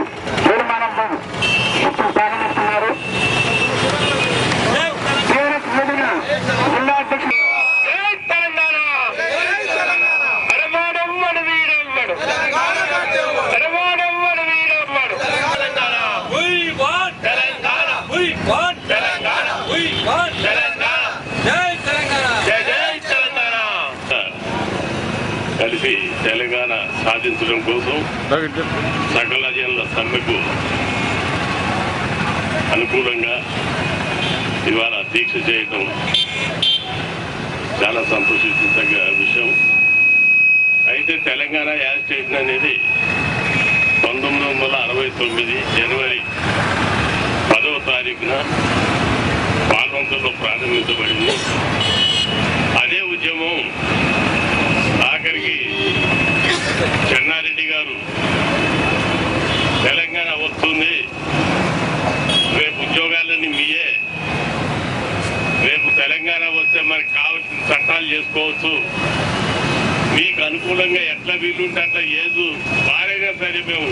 రాజగౌడ్ గారు తీర్మానంతో ఇప్పుడు ప్రారంభిస్తున్నారు టీఆర్ఎస్ విభజన జిల్లా అధ్యక్షుడు జై Telangana పరమాడమ్మడు వీరమ్మడు పరమాడమ్మడు వీరమ్మడు We want Telangana. We want Telangana. We want Telangana. Jai Telangana. జై జై తెలంగాణ కలిసి తెలంగాణ సాధించడం కోసం సకల జనుల సమ్మెకు అనుకూలంగా ఇవాళ దీక్ష చేయటం చాలా సంతోషించదగ్గ విషయం. అయితే తెలంగాణ యాజిటేషన్ అనేది పంతొమ్మిది వందల అరవై తొమ్మిది జనవరి పదవ తారీఖున పాల్వంతలో ప్రారంభించబడింది. అదే ఉద్యమం ఆఖరికి గారు. తెలంగాణ వస్తుంది. రేపు ఉద్యోగాలన్నీ మీయే. రేపు తెలంగాణ వస్తే మనకు కావాల్సిన చట్టాలు చేసుకోవచ్చు. మీకు అనుకూలంగా ఎట్లా వీలుంటే అట్లా ఏదు బారైనా సరే మేము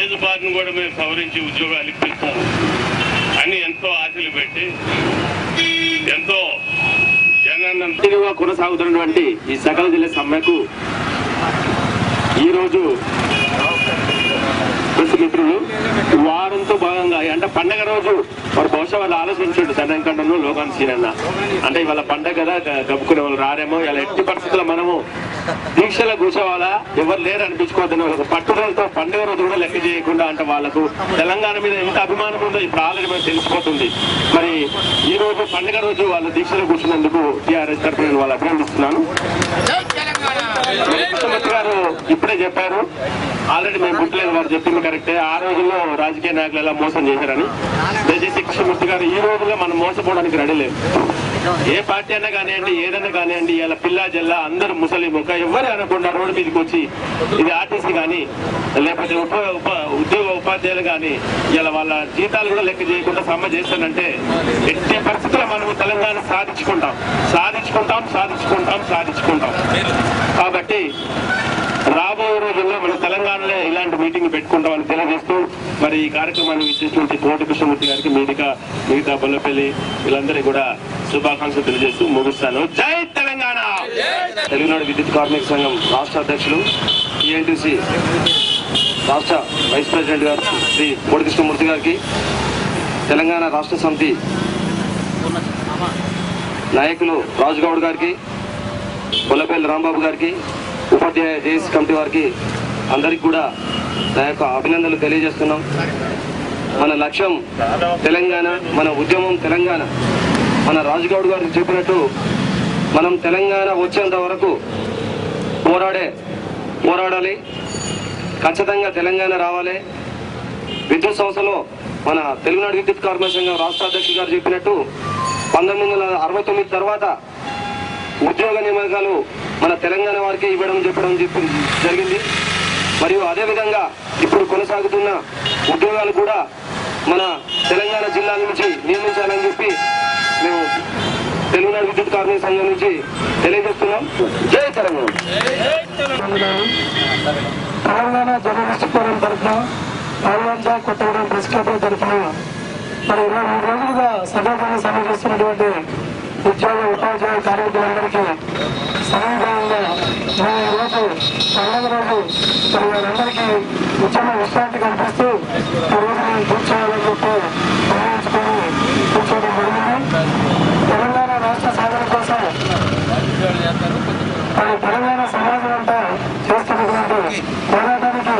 ఏదు బారిని కూడా మేము సవరించి ఉద్యోగాలు ఇప్పిస్తాం అని ఎంతో ఆశలు పెట్టి ఎంతో జనాన్ని కొనసాగుతున్నటువంటి ఈ సకల జిల్లా సమ్మెకు ఈ రోజు మిత్రులు వారంతో భాగంగా అంటే పండగ రోజు వారు బహుశా వాళ్ళు ఆలోచించండి సన్నకంటను లోకాన్ సీనన్న. అంటే ఇవాళ పండగ కదా గబ్బుకునే వాళ్ళు రారేమో ఇలా ఎట్టి పరిస్థితుల్లో మనము దీక్షలో కూర్చోవాలా? ఎవరు లేరు అనిపించుకోవద్దని వాళ్ళకు పట్టుదలతో పండుగ రోజు కూడా లెక్క చేయకుండా అంటే వాళ్ళకు తెలంగాణ మీద ఎంత అభిమానం ఉందో ఇప్పుడు ఆల్రెడీ మనకు తెలిసిపోతుంది. మరి ఈ రోజు పండుగ రోజు వాళ్ళు దీక్షలో కూర్చున్నందుకు టీఆర్ఎస్ తరఫున నేను వాళ్ళు అభినందిస్తున్నాను. ముఖ్యమంత్రి గారు ఇప్పుడే చెప్పారు. ఆల్రెడీ మేము పుట్టలేదు వారు చెప్పింది కరెక్టే. ఆ రోజుల్లో రాజకీయ నాయకులు ఎలా మోసం చేశారని. దయచేసి కృష్ణమూర్తి గారు ఈ రోజుల్లో మనం మోసపోవడానికి రెడీ లేదు. ఏ పార్టీ అయినా కానివ్వండి ఏదైనా కానివ్వండి ఇలా పిల్ల జల్లా అందరూ ముసలిం ఒక ఎవరు అనకుండా రోడ్డు మీదకి వచ్చి ఇది ఆర్టీసీ కానీ లేకపోతే ఉప ఉప ఉద్యోగ ఉపాధ్యాయులు కానీ ఇలా వాళ్ళ జీతాలు కూడా లెక్క చేయకుండా సమ్మె చేస్తానంటే ఎట్టి పరిస్థితుల్లో మనం తెలంగాణ సాధించుకుంటాం. సాధించుకుంటాం సాధించుకుంటాం సాధించుకుంటాం. కాబట్టి రాబోయే రోజుల్లో మన తెలంగాణలో ఇలాంటి మీటింగ్ పెట్టుకుంటామని తెలియజేస్తూ మరి ఈ కార్యక్రమాన్ని విచ్చేసినటువంటి కోటి కృష్ణమూర్తి గారికి మిగతా మిగతా బొల్లపల్లి వీళ్ళందరికీ కూడా శుభాకాంక్షలు తెలియజేస్తూ ముగిస్తాను. జై తెలంగాణ! తెలుగునాడు విద్యుత్ కార్మిక సంఘం రాష్ట్ర అధ్యక్షులు టిఎన్టీసీ రాష్ట్ర వైస్ ప్రెసిడెంట్ గారు శ్రీ కోటి కృష్ణమూర్తి గారికి తెలంగాణ రాష్ట్ర సమితి నాయకులు రాజుగౌడ్ గారికి కొల్లపల్లి రాంబాబు గారికి ఉపాధ్యాయ జేఎస్ కమిటీ వారికి అందరికి కూడా నా యొక్క అభినందనలు తెలియజేస్తున్నాం. మన లక్ష్యం తెలంగాణ మన ఉద్యమం తెలంగాణ. మన రాజుగౌడ్ గారు చెప్పినట్టు మనం తెలంగాణ వచ్చేంత వరకు పోరాడే పోరాడాలి. ఖచ్చితంగా తెలంగాణ రావాలి. విద్యుత్ సంస్థలో మన తెలుగునాడు విద్యుత్ కార్పొరేషన్ సంఘం రాష్ట్ర అధ్యక్షుడు గారు చెప్పినట్టు పంతొమ్మిది వందల అరవై తొమ్మిది తర్వాత ఉద్యోగ నియామకాలు మన తెలంగాణ వారికి ఇవ్వడం చెప్పడం చెప్పి జరిగింది. మరియు అదేవిధంగా ఇప్పుడు కొనసాగుతున్న ఉద్యోగాలు కూడా మన తెలంగాణ జిల్లా నుంచి నియమించాలని చెప్పి మేము తెలుగునాడు విద్యుత్ కార్మిక సంఘం నుంచి తెలియజేస్తున్నాం. జై తెలంగాణ. తెలంగాణ జర్నలిస్ట్ ఫోరం తరఫున పాల్వంచ కొత్తగూడెం ప్రెస్ క్లబ్ తరఫున. మరి ఇరవై మూడు రోజులుగా సభాపంగా సమీపిస్తున్నటువంటి ఉద్యోగ ఉపాధ్యాయ కార్మికులందరికీ సమీపంగా మేము ఈరోజు పండుగ రోజు మరి వారందరికీ ఉద్యమ విశ్రాంతి కల్పిస్తూ ఈరోజు మేము కూర్చోవాలని చెప్పి నిర్ణయించుకొని కూర్చోవడం జరిగింది తెలంగాణ రాష్ట్ర సాధన కోసం మరి తెలంగాణ సమాజం అంతా చేస్తున్నటువంటి పోరాటానికి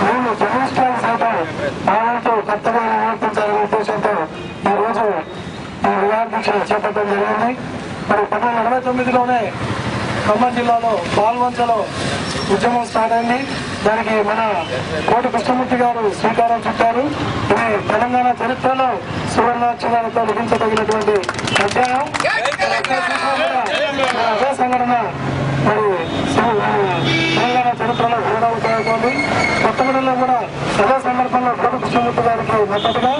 మేము జర్నలిస్టులను సైతం ఆమెతో కొత్తగా నివర్తించాలనే ఉద్దేశంతో ఈ రోజు ఈ వివాదీక్ష చేపట్టడం జరిగింది మరి పంతొమ్మిది వందల అరవై తొమ్మిదిలోనే ఖమ్మం జిల్లాలో పాల్వంచలో ఉద్యమం స్టార్ట్ అయింది. దానికి మన కోటి కృష్ణమూర్తి గారు శ్రీకారం చుట్టారు. ఇది తెలంగాణ చరిత్రలో సువర్ణాక్షరాలతో లిఖించదగినటువంటి అధ్యాయం అదే సంఘటన మరి తెలంగాణ చరిత్రలో వివరవుతోంది కొత్తగూడెంలో కూడా అదే సందర్భంలో కోటి కృష్ణమూర్తి గారికి మద్దతుగా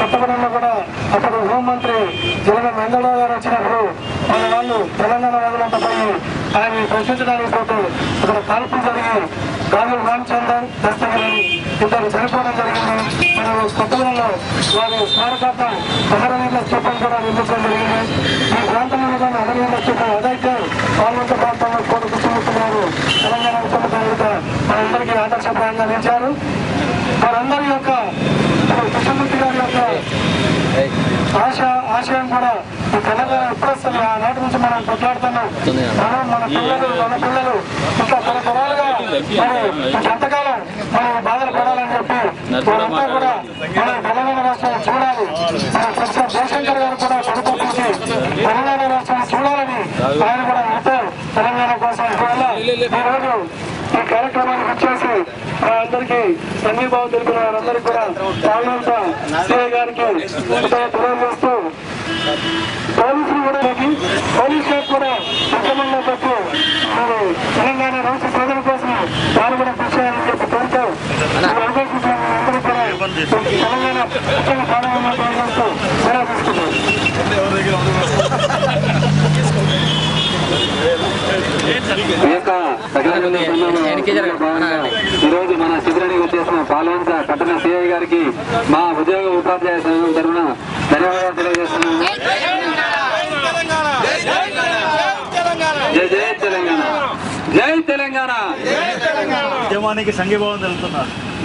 కొత్తగూడెంలో కూడా అప్పుడు హోంమంత్రి జగన్ వెంకటరావు గారు వచ్చినప్పుడు మన వాళ్ళు తెలంగాణ వాళ్ళంతా పోయి ఆయన్ని ప్రశ్నించడానికి పోతే అక్కడ కాల్పులు జరిగి గాజులు రామచందర్ దస్తగిరి ఇద్దరు చనిపోవడం జరిగింది. మనం కొత్తగూడెంలో వారి స్మారకార్థ అమరవీరుల స్థూపం కూడా నిర్మించడం జరిగింది. ఈ ప్రాంతంలో కూడా అమరవీరుల స్థూపం ఏదైతే పాల్వంత ప్రాంతంలో కోరుకు కృష్ణమూర్తి గారు తెలంగాణ ముఖ్యమంత్రి మనందరికీ ఆదర్శప్రాయంగా నిలిచారు వారందరి యొక్క కృష్ణమూర్తి గారి యొక్క ఆశ ఆశయం కూడా ఈ తెలంగాణ ఎప్పుడు నాటి నుంచి మనం కొట్లాడుతున్నాం? మనం మన పిల్లలు మన పిల్లలు ఇంకా తరతరాలుగా మరి ఎంతకాలం మనం బాధలు పడాలని చెప్పి మనంతా కూడా మన తెలంగాణ రాష్ట్రం చూడాలి. మన ప్రొఫెసర్ జయశంకర్ గారు కూడా కొడుకొచ్చి తెలంగాణ రాష్ట్రం చూడాలని ఆయన కూడా ఎంతో తెలంగాణ కోసం ఇవాళ ఈరోజు ఈ కార్యక్రమానికి వచ్చేసి మా అందరికీ సంఘీభావం తెలిపిన కూడా పాల్గొంటా సిఐ గారికి తెలియజేస్తూ పోలీసులు కూడా మనకి పోలీస్ శాఖ కూడా ఉద్యమంలో పెట్టి మరి తెలంగాణ రాష్ట్ర సాధన కోసం వారు కూడా కృషి చేయాలని చెప్పి కోరుతూ ఈ అవకాశం ఇచ్చిన అందరికీ కూడా తెలంగాణ ఉద్యమ సాధనలో పాల్గొంటూ సెలవు తీసుకుంటున్నాను ఈ యొక్క సకలమైన సన్మానంలో భాగంగా ఈరోజు మన శిబిరానికి వచ్చేసిన పాల్వంచ పట్టణ సిఐ గారికి మా ఉద్యోగ ఉపాధ్యాయ సంఘం తరఫున ధన్యవాదాలు తెలియజేస్తున్నాము జై జై తెలంగాణ! జై తెలంగాణ! ఉద్యమానికి సంఘీభావం తెలుపుతున్నారు.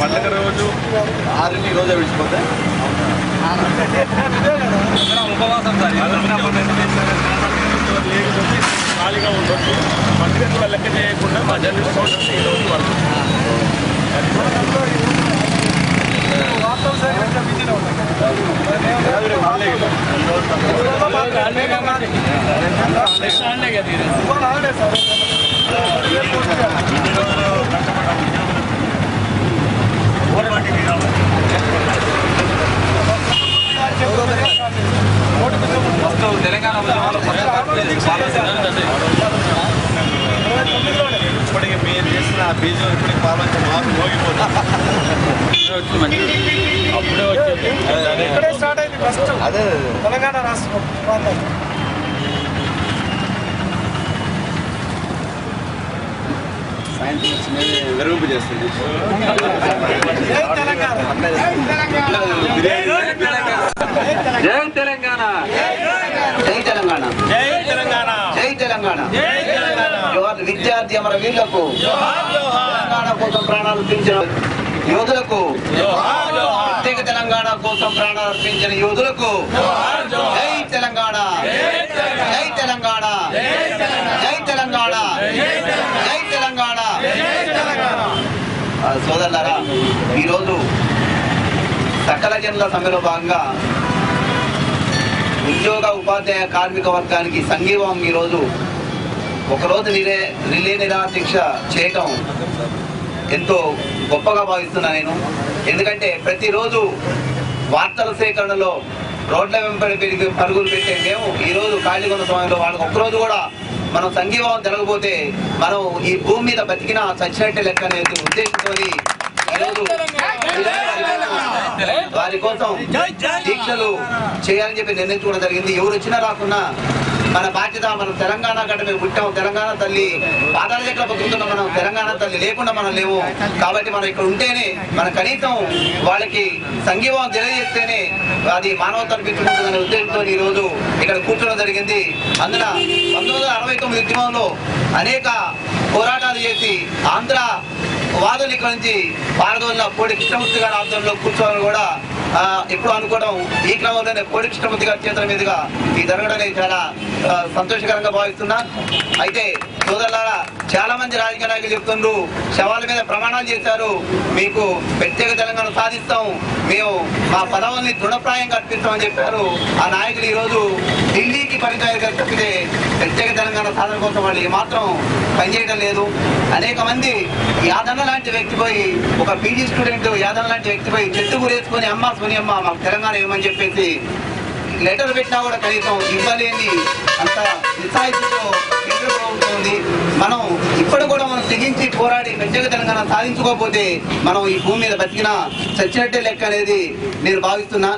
పండుగ రోజు ఆరుని రోజు విడిచిపోతే ఉపవాసం ఖాళీగా ఉండొచ్చు పండుగ కూడా లెక్క చేయకుండా మా జర్నలిస్ట్ ఈ రోజు పడుతుంది తెలంగాణ ఇప్పటికి మీరు చేసిన బీజం ఇప్పటికి పాలించి మాకు మోగిపోతుంది అప్పుడే వచ్చేది ఇక్కడే స్టార్ట్ అయింది ఫస్ట్. అదే. తెలంగాణ రాష్ట్రం. జై తెలంగాణ. జై తెలంగాణ జై తెలంగాణ జై తెలంగాణ విద్యార్థి అమర వీళ్ళకు తెలంగాణ కోసం ప్రాణాలు అర్పించిన యోధులకు ప్రత్యేక తెలంగాణ కోసం ప్రాణాలు అర్పించిన యోధులకు జై తెలంగాణ జై తెలంగాణ జై తెలంగాణ జై తెలంగాణ ఆ, సోదరులారా ఈరోజు సకల జనుల సమ్మెలో భాగంగా ఉద్యోగ ఉపాధ్యాయ కార్మిక వర్గానికి సంఘీభావం ఈరోజు. ఒకరోజు నిరే రిలే నిరాదీక్ష చేయటం ఎంతో గొప్పగా భావిస్తున్నా నేను. ఎందుకంటే ప్రతిరోజు వార్తల సేకరణలో రోడ్ల వెంపడి పెరిగి పరుగులు పెట్టే మేము ఈరోజు కాళీగొండ సమయంలో వాళ్ళకి ఒక్కరోజు కూడా మనం సంఘీభావం జరగకపోతే మనం ఈ భూమి మీద బతికిన చచ్చినట్టే లెక్క అనేది ఉద్దేశంతో వారి కోసం దీక్షలు చేయాలని చెప్పి నిర్ణయించుకోవడం జరిగింది. ఎవరు వచ్చినా రాకున్నా మన బాధ్యత మనం తెలంగాణ గడ్డ మీద పుట్టాం. తెలంగాణ తల్లి పాదాల చెట్ల బతుకుతున్నాం మనం. తెలంగాణ తల్లి లేకుండా మనం లేవు. కాబట్టి మనం ఇక్కడ ఉంటేనే మన కనీసం వాళ్ళకి సంఘీభావం తెలియజేస్తేనే అది మానవ అనిపించుకుంటుందనే ఉద్దేశంతో ఈ రోజు ఇక్కడ కూర్చోవడం జరిగింది. అందున పంతొమ్మిది వందల అరవై తొమ్మిది ఉద్యమంలో అనేక పోరాటాలు చేసి ఆంధ్ర వాదులు ఇక్కడ నుంచి పారదోళ్ళ కోడి కృష్ణమూర్తి గారి ఆధ్వర్యంలో కూర్చోవాలని కూడా ఇప్పుడు అనుకోవడం ఈ క్రమంలోనే కోడి కృష్ణమూర్తి గారి చేతుల మీదుగా ఈ జరగడం చాలా సంతోషకరంగా భావిస్తున్నా. అయితే సోదరులారా చాలా మంది రాజకీయ నాయకులు చెప్తుండ్రు శవాల మీద ప్రమాణాలు చేశారు మీకు ప్రత్యేక తెలంగాణ సాధిస్తాం మేము మా పదవుల్ని దృఢప్రాయంగా అర్పిస్తామని చెప్పారు. ఆ నాయకులు ఈరోజు ఢిల్లీకి పరిచయం తప్పితే ప్రత్యేక తెలంగాణ సాధన కోసం వాళ్ళు ఏమాత్రం పనిచేయడం లేదు. అనేక మంది యాదన్న లాంటి వ్యక్తి పోయి ఒక పీజీ స్టూడెంట్ యాదన్న లాంటి వ్యక్తి పోయి చెట్టు గురేసుకొని అమ్మ సోనియమ్మ మాకు తెలంగాణ ఏమని చెప్పేసి లెటర్ పెట్టినా కూడా కనీసం ఇవ్వలేని అంత నిస్సాయితీతో కేంద్ర ప్రభుత్వం ఉంది. మనం ఇప్పుడు కూడా మనం తెగించి పోరాడి ప్రత్యేక తెలంగాణ సాధించుకోకపోతే మనం ఈ భూమి మీద బతికిన చచ్చినట్టే లెక్క అనేది నేను భావిస్తున్నా.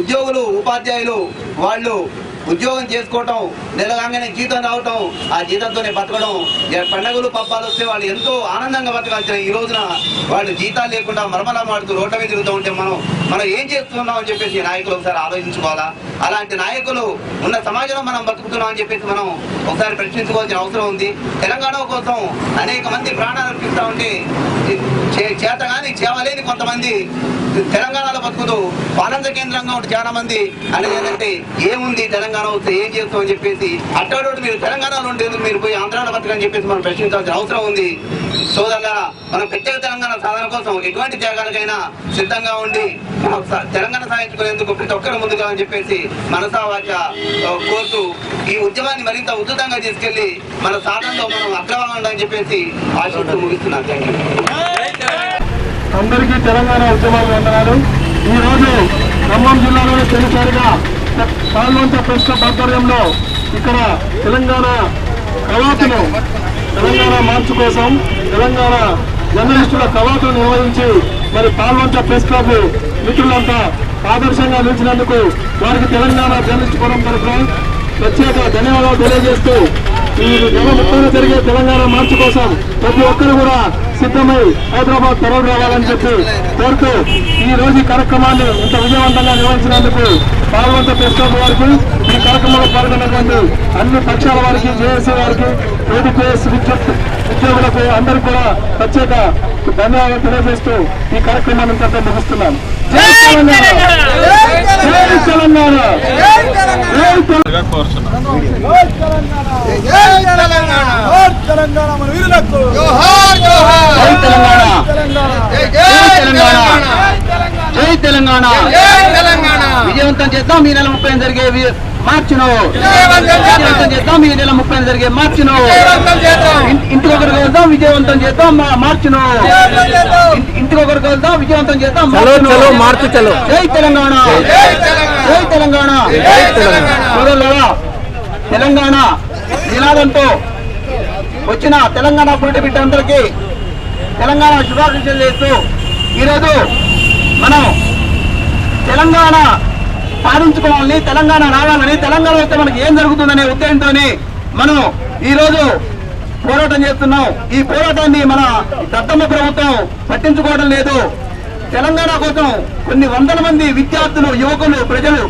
ఉద్యోగులు ఉపాధ్యాయులు వాళ్ళు ఉద్యోగం చేసుకోవటం నెలగానే జీతం రావటం ఆ జీతంతోనే బతకడం పండుగలు పండగలు పబ్బాలు వస్తే వాళ్ళు ఎంతో ఆనందంగా బతకాల్సిన ఈ రోజున వాళ్ళు జీతాలు లేకుండా మరమలమాడుతూ రోడ్ల మీద తిరుగుతూ ఉంటే మనం మనం ఏం చేస్తున్నాం అని చెప్పేసి నాయకులు ఒకసారి ఆలోచించుకోవాలా? అలాంటి నాయకులు ఉన్న సమాజంలో మనం బతుకుతున్నాం అని చెప్పేసి మనం ఒకసారి ప్రశ్నించుకోవాల్సిన అవసరం ఉంది. తెలంగాణ కోసం అనేక మంది ప్రాణాలు అర్పిస్తూ ఉంటే చే- చేతగాని చేవలేని కొంతమంది తెలంగాణలో బతుకుతూ ఆనంద కేంద్రంగా ఉంటే చాలా మంది అనేది ఏంటంటే ఏముంది తెలంగాణ వస్తే ఏం చేస్తామని చెప్పేసి అట్టడు మీరు తెలంగాణలో ఉండేది మీరు పోయి ఆంధ్రాలో బతకని చెప్పేసి మనం ప్రశ్నించాల్సిన అవసరం ఉంది. సోదరులారా మనం ప్రత్యేక తెలంగాణ సాధన కోసం ఎటువంటి త్యాగాలకైనా సిద్ధంగా ఉండి తెలంగాణ సాధించుకునేందుకు ప్రతి ఒక్కరు ముందుగా అని చెప్పేసి మనసా వాచ ఆ, కోరుతూ ఈ ఉద్యమాన్ని మరింత ఉద్ధృతంగా తీసుకెళ్ళి మన సాధనలో మనం అగ్రవాహం ఉండాలని చెప్పేసి ఆశిస్తూ ముగిస్తున్నాను. థ్యాంక్ యూ అందరికీ తెలంగాణ ఉద్యమాలు వందనాలు. ఈ రోజు ఖమ్మం జిల్లాలోనే తొలిసారిగా పాల్వంత ప్రెస్ క్లబ్ ఆధ్వర్యంలో ఇక్కడ తెలంగాణ కవాతును తెలంగాణ మార్చు కోసం తెలంగాణ జర్నలిస్టుల కవాతును నిర్వహించి మరి పాల్వంత ప్రెస్ క్లబ్ మిత్రులంతా ఆదర్శంగా నిలిచినందుకు వారికి తెలంగాణ జర్నలిస్ట్ ఫోరం తరఫున ప్రత్యేక ధన్యవాదాలు తెలియజేస్తూ ఈ నెల జరిగే తెలంగాణ మార్చి కోసం ప్రతి ఒక్కరు కూడా సిద్ధమై హైదరాబాద్ తరలి రావాలని చెప్పి కోరుతూ ఈ రోజు ఈ కార్యక్రమాన్ని ఇంత విజయవంతంగా నిర్వహించినందుకు పాల్గొంత ప్రెస్ వారికి ఈ కార్యక్రమంలో పాల్గొన్నటువంటి అన్ని పక్షాల వారికి జేఏసీ వారికి ఏడీపీఎస్ విద్యుత్ ఉద్యోగులకు అందరికీ కూడా ప్రత్యేక ధన్యవాదాలు తెలియజేస్తూ ఈ కార్యక్రమాన్ని ఇంతటితో ముగిస్తున్నాను. జై తెలంగాణ! జై తెలంగాణ. విజయవంతం చేద్దాం ఈ నెల ముప్పై జరిగే మార్చును. విజయవంతం చేద్దాం. ఈ నెల ముప్పై జరిగే మార్చును. ఇంటికొకరికి వెళ్దాం విజయవంతం చేద్దాం మార్చును. ఇంటికొకరికి వెళ్దాం విజయవంతం చేద్దాం. మార్చు చలో. జై తెలంగాణ. జై తెలంగాణ. తెలంగాణ. నినాదంతో వచ్చిన తెలంగాణ పురిటి బిడ్డందరికీ తెలంగాణ శుభాకాంక్షలు చేస్తూ ఈరోజు మనం తెలంగాణ సాధించుకోవాలని తెలంగాణ రావాలని తెలంగాణ వస్తే మనకి ఏం జరుగుతుందనే ఉద్దేశంతో మనం ఈరోజు పోరాటం చేస్తున్నాం. ఈ పోరాటాన్ని మన దత్తమ్మ ప్రభుత్వం పట్టించుకోవడం లేదు. తెలంగాణ కోసం కొన్ని వందల మంది విద్యార్థులు యువకులు ప్రజలు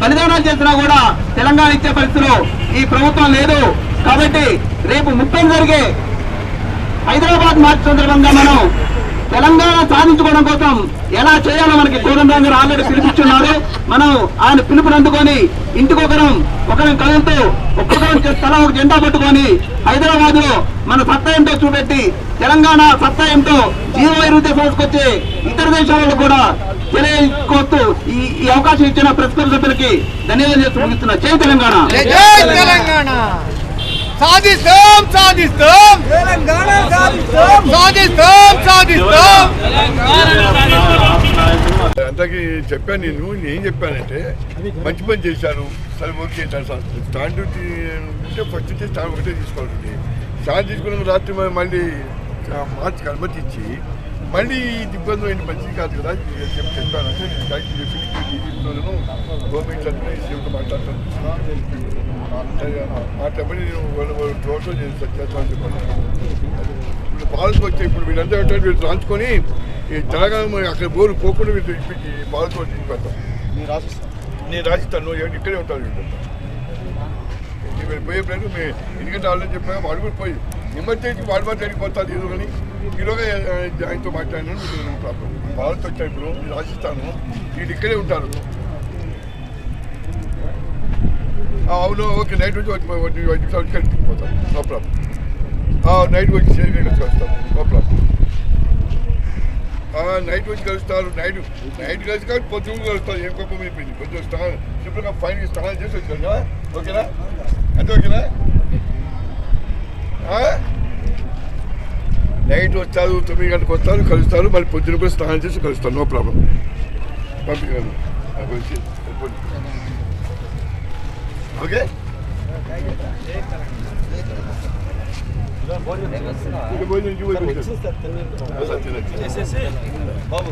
బలిదానాలు చేసినా కూడా తెలంగాణ ఇచ్చే పరిస్థితిలో ఈ ప్రభుత్వం లేదు. కాబట్టి రేపు ముఖ్యం జరిగే హైదరాబాద్ మార్చి సందర్భంగా మనం తెలంగాణ సాధించుకోవడం కోసం ఎలా చేయాలో మనకి కోదండరాం గారు ఆల్రెడీ పిలిపించున్నారు మనం ఆయన పిలుపుని అందుకొని ఇంటికొకరం ఒకరం కలంతో ఒక్కొక్కరం స్థలం తల ఒక జెండా పట్టుకొని హైదరాబాద్లో మన సత్తా ఏంటో చూపెట్టి తెలంగాణ సత్తా ఏంటో జీవ వైరుధ్య సంస్కొచ్చి ఇతర దేశాలలో కూడా తెలియకోస్తూ ఈ ఈ అవకాశం ఇచ్చిన ప్రెస్ క్లబ్ సభ్యులకి ధన్యవాదాలు చేస్తూ ముగిస్తున్నా. జై తెలంగాణ! సాధిస్తాం సాధిస్తాం. తెలంగాణ సాధిస్తాం. సాధిస్తాం అందరికి చెప్పాను నేను ఏం చెప్పానంటే మంచి పని చేశారు సరే ఓకే స్టాండ్ ఉంటే ఫస్ట్ నుంచి స్టాండ్ ఒకటే తీసుకోవాలి స్టాండ్ తీసుకున్న రాత్రి మళ్ళీ ఆ, మార్చికి అనుమతి ఇచ్చి మళ్ళీ ఇది ఇబ్బంది అయిన మంచిది కాదు కదా. చెప్పాను అంటే నేను కరెక్ట్ చెప్పి దీంట్లోనూ గవర్నమెంట్ అంటే సీఎంతో మాట్లాడతాను. మాట్లాడి నేను వాళ్ళు వాళ్ళు టోటల్ చేస్తాను చెప్పాను ఇప్పుడు పాలతో వచ్చే ఇప్పుడు వీళ్ళంతా ఏంటంటే వీళ్ళు రాంచుకొని ఈ తెలంగాణ అక్కడ బోరు పోకుండా వీళ్ళు ఇప్పించి పాలతో తీసుకెళ్తాం నేను రాసిస్తాను నేను రాసిస్తాను నువ్వు ఇక్కడే ఉంటాను వీళ్ళు. పోయే ప్రజలు మీ ఎందుకంటే ఆల్రెడీ చెప్పాక వాడు కూడా పోయి నిమ్మచ్చేసి వాడు మాట్లాడిపోతారు ఏదో కానీ ఈరోజు ఆయనతో మాట్లాడినాను నేను భారత్ వచ్చాయి ఇప్పుడు నేను రాసిస్తాను వీళ్ళు ఇక్కడే ఉంటారు. అవును ఓకే నైట్ వచ్చి వచ్చి వచ్చి వచ్చి వచ్చి నో ప్రాబ్లం. నైట్ వచ్చి సేవ్ వచ్చి వస్తాం నో ప్రాబ్లం. నైట్ వచ్చి కలుస్తారు నైట్ నైట్ కలిసి కానీ పొద్దున్న కలుస్తారు ఏం కోపం అయిపోయింది. కొంచెం స్నానం సింపుల్గా ఫైన్ స్నానం చేసి వచ్చాను కదా ఓకేనా? అంతే ఓకేనా? నైట్ వస్తారు తొమ్మిది గంటలకు వస్తారు కలుస్తారు మళ్ళీ పొద్దున కూడా స్నానం చేసి కలుస్తారు నో ప్రాబ్లం పంపించగలను నాకు వచ్చి వెళ్ళిపోండి. ఓకే భోజనం ఇంటికి పోయి కొంచెం. తినొచ్చు. చేసేసి బాబు